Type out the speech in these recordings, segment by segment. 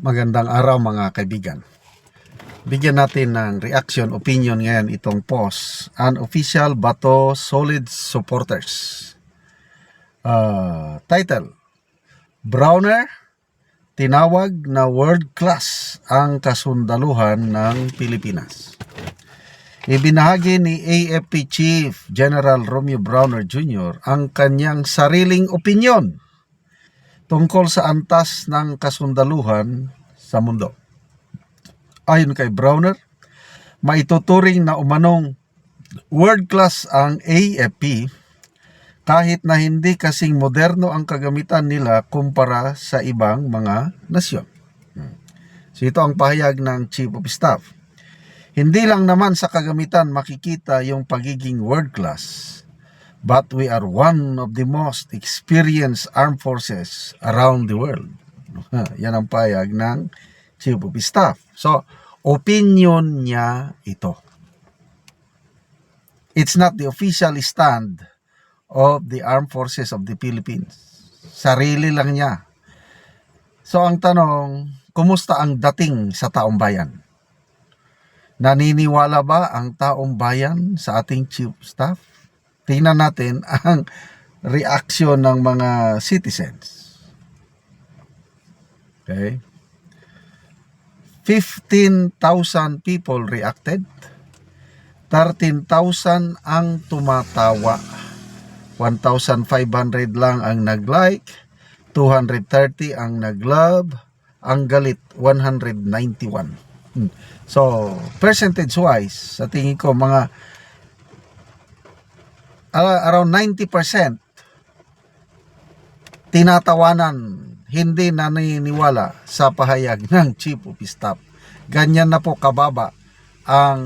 Magandang araw mga kaibigan. Bigyan natin ng reaction, opinion ngayon itong post. Unofficial Bato Solid Supporters. Uh, title, Browner, tinawag na world class ang kasundaluhan ng Pilipinas. Ibinahagi ni AFP Chief General Romeo Browner Jr. ang kanyang sariling opinion tungkol sa antas ng kasundaluhan sa mundo. Ayon kay Browner, maituturing na umanong world class ang AFP kahit na hindi kasing moderno ang kagamitan nila kumpara sa ibang mga nasyon. So ito ang pahayag ng Chief of Staff. Hindi lang naman sa kagamitan makikita yung pagiging world class but we are one of the most experienced armed forces around the world. Yan ang payag ng Chief of Staff. So, opinion niya ito. It's not the official stand of the armed forces of the Philippines. Sarili lang niya. So, ang tanong, kumusta ang dating sa taong bayan? Naniniwala ba ang taong bayan sa ating Chief Staff? Tingnan natin ang reaksyon ng mga citizens. Okay? 15,000 people reacted. 13,000 ang tumatawa. 1,500 lang ang nag-like. 230 ang nag-love. Ang galit, 191. Hmm. So, percentage-wise, sa tingin ko, mga around 90% tinatawanan, hindi naniniwala sa pahayag ng Chief of Staff. Ganyan na po kababa ang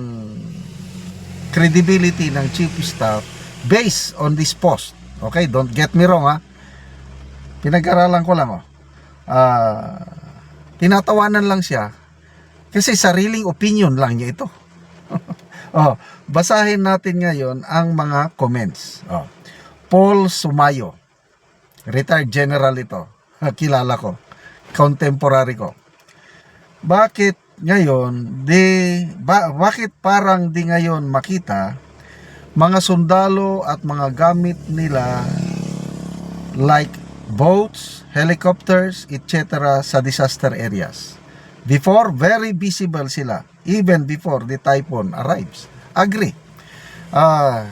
credibility ng Chief of Staff based on this post. Okay, don't get me wrong ha. Pinag-aralan ko lang oh. Uh, tinatawanan lang siya kasi sariling opinion lang niya ito. oh, basahin natin ngayon ang mga comments. Oh. Paul Sumayo. Retired general ito. Kilala ko. Contemporary ko. Bakit ngayon di ba, bakit parang di ngayon makita mga sundalo at mga gamit nila like boats, helicopters, etc. sa disaster areas. Before, very visible sila even before the typhoon arrives. Agree. Ah,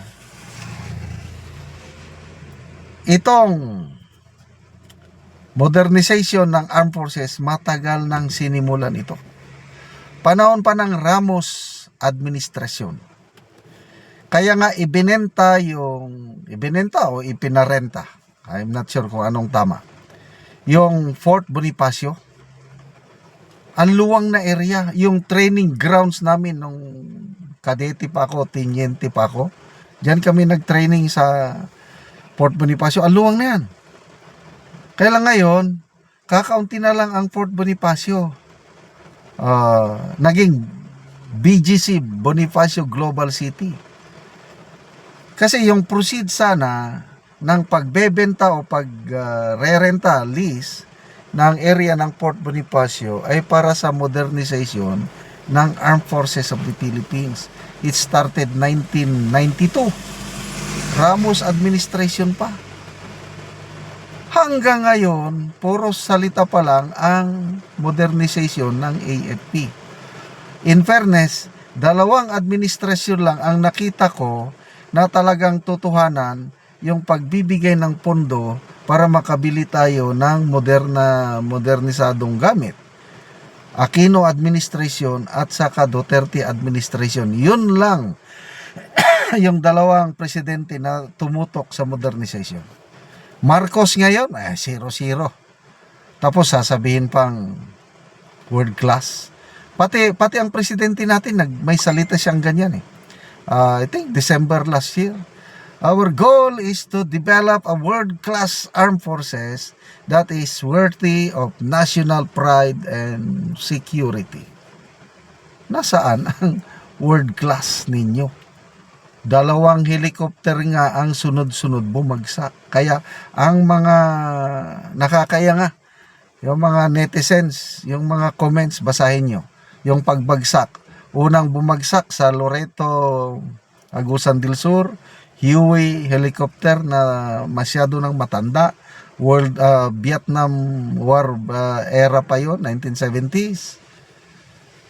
itong modernization ng armed forces matagal nang sinimulan ito. Panahon pa ng Ramos administrasyon. Kaya nga ibinenta yung ibinenta o ipinarenta. I'm not sure kung anong tama. Yung Fort Bonifacio ang luwang na area, yung training grounds namin nung kadete pa ako, tinyente pa ako. Diyan kami nag-training sa Fort Bonifacio. Ang luwang na yan. Kaya lang ngayon, kakaunti na lang ang Fort Bonifacio. Uh, naging BGC, Bonifacio Global City. Kasi yung proceed sana ng pagbebenta o pag-rerenta, uh, lease, ng area ng Port Bonifacio ay para sa modernization ng Armed Forces of the Philippines. It started 1992. Ramos administration pa. Hanggang ngayon, puro salita pa lang ang modernization ng AFP. In fairness, dalawang administrasyon lang ang nakita ko na talagang tutuhanan yung pagbibigay ng pondo para makabili tayo ng moderna modernisadong gamit. Aquino administration at saka Duterte administration. Yun lang yung dalawang presidente na tumutok sa modernization. Marcos ngayon, eh, zero-zero. Tapos sasabihin pang world class. Pati, pati ang presidente natin, nag, may salita siyang ganyan eh. Uh, I think December last year, Our goal is to develop a world-class armed forces that is worthy of national pride and security. Nasaan ang world-class ninyo? Dalawang helicopter nga ang sunod-sunod bumagsak. Kaya ang mga nakakaya nga, Yung mga netizens, yung mga comments, basahin nyo. Yung pagbagsak. Unang bumagsak sa Loreto, Agusan del Sur, Huey helicopter na masyado nang matanda. World uh, Vietnam War uh, era pa yon 1970s.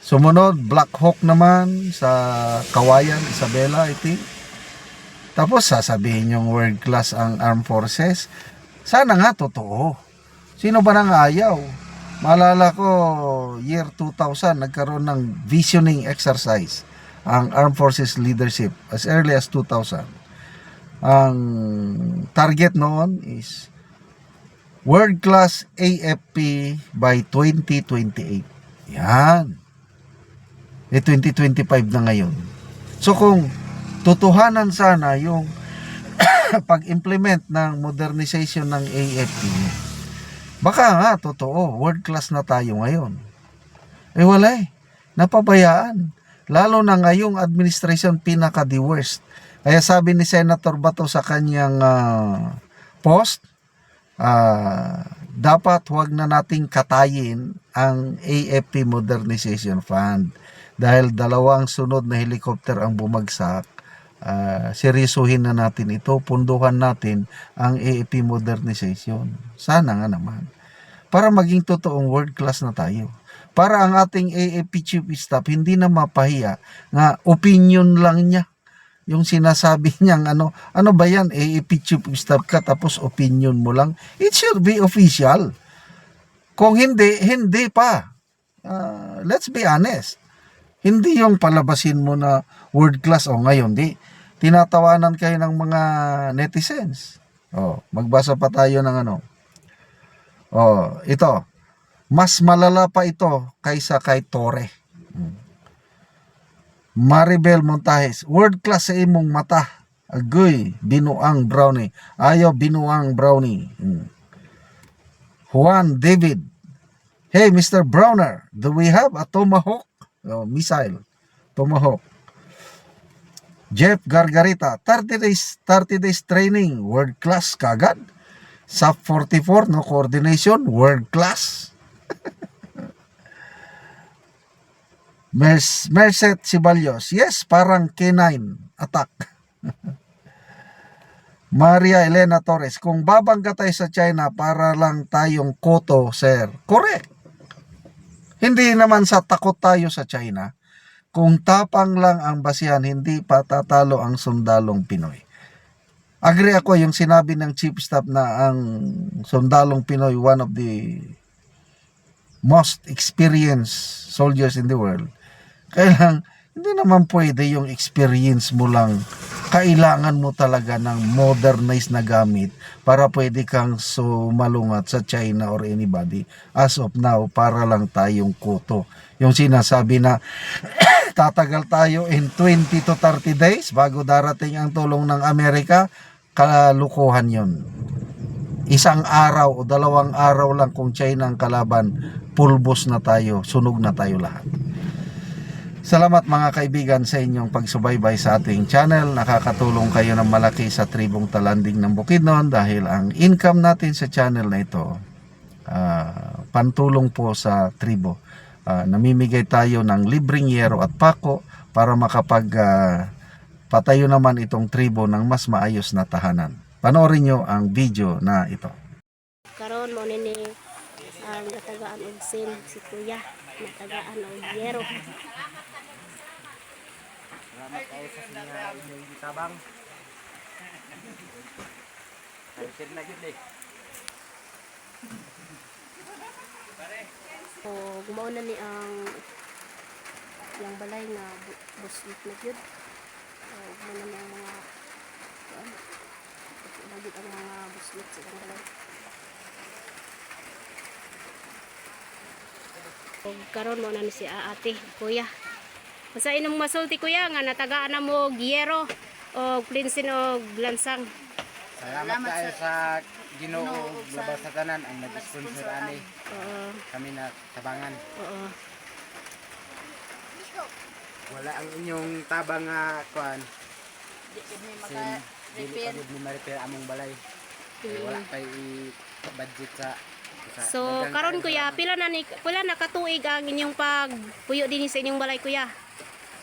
Sumunod, Black Hawk naman sa Kawayan, Isabela, I think. Tapos sasabihin yung world class ang armed forces. Sana nga totoo. Sino ba nang ayaw? Maalala ko, year 2000, nagkaroon ng visioning exercise ang Armed Forces Leadership as early as 2000. Ang target noon is world-class AFP by 2028. Yan. Eh, 2025 na ngayon. So kung totohanan sana yung pag-implement ng modernization ng AFP, baka nga totoo, world class na tayo ngayon. Eh wala eh, napabayaan. Lalo na ngayong administration pinaka the worst. Kaya sabi ni Senator Bato sa kanyang ah, post, ah, dapat huwag na nating katayin ang AFP Modernization Fund dahil dalawang sunod na helicopter ang bumagsak uh, seryosohin na natin ito, punduhan natin ang AAP modernization. Sana nga naman. Para maging totoong world class na tayo. Para ang ating AAP chief staff hindi na mapahiya nga opinion lang niya. Yung sinasabi niyang ano, ano ba yan, chief of staff ka tapos opinion mo lang. It should be official. Kung hindi, hindi pa. Uh, let's be honest. Hindi yung palabasin mo na world class o ngayon, di tinatawanan kayo ng mga netizens. Oh, magbasa pa tayo ng ano. Oh, ito. Mas malala pa ito kaysa kay Tore. Hmm. Maribel Montajes, world class sa imong mata. Agoy, binuang brownie. Ayaw binuang brownie. Hmm. Juan David, Hey, Mr. Browner, do we have a Tomahawk oh, missile? Tomahawk. Jeff Gargarita, 30 days, 30 days training, world class kagad. SAP 44, no coordination, world class. Mers Merced Sibalyos, yes, parang K9 attack. Maria Elena Torres, kung babangga tayo sa China para lang tayong koto, sir. Correct. Hindi naman sa takot tayo sa China kung tapang lang ang basihan, hindi patatalo ang sundalong Pinoy. Agree ako yung sinabi ng Chief Staff na ang sundalong Pinoy, one of the most experienced soldiers in the world. Kailang, hindi naman pwede yung experience mo lang. Kailangan mo talaga ng modernized na gamit para pwede kang sumalungat sa China or anybody. As of now, para lang tayong koto. Yung sinasabi na tatagal tayo in 20 to 30 days bago darating ang tulong ng Amerika, kalukuhan yon. Isang araw o dalawang araw lang kung China ang kalaban, pulbos na tayo, sunog na tayo lahat. Salamat mga kaibigan sa inyong pagsubaybay sa ating channel. Nakakatulong kayo ng malaki sa tribong talanding ng Bukidnon dahil ang income natin sa channel na ito, ah, pantulong po sa tribo uh, namimigay tayo ng libreng yero at pako para makapag uh, patayo naman itong tribo ng mas maayos na tahanan. Panoorin nyo ang video na ito. karon mo ni ang natagaan og sin si kuya natagaan og yero Salamat kayo sa sinya inyong gitabang. Ayusin na yun eh. o gumao na ni ang yang balay na bu- buslit na gyud o gumao na ni ang mga kuan lagi ang mga buslit sa ilang balay o karon mo na ni si ate kuya Basta inong masulti kuya nga natagaan na mo giyero o plinsin o lansang. Salamat kayo sa Ginoo labas sa tanan ang nag-sponsor ani Oo, kami na tabangan. oo. Wala ang inyong tabang nga kuan. Sin dili pa gud ni ma-repair among balay. Kaya wala kay i-budget sa Sa So, karon kuya, salamat. pila na ni pila na katuig ang inyong pagpuyo din sa inyong balay kuya?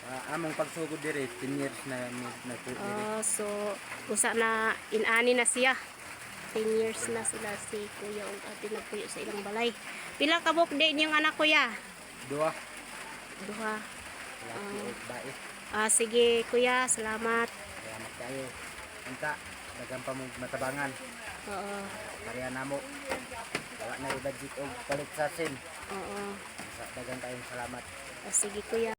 Ah, among pagsugod diri 10 years na nagpuyo diri. Ah, so usa na inani na siya. 10 years na sila si kuya ug ate nagpuyo sa ilang balay. Pila ka buk din yung anak kuya? Duha. Duha. Bae. Ah, sige kuya, salamat. Salamat kayo. Unta daghang pa mong matabangan. Oo. Pareha namo. Wala na i-budget og palit sa sim. Oo. Sa daghang kayong salamat. Ah, sige kuya.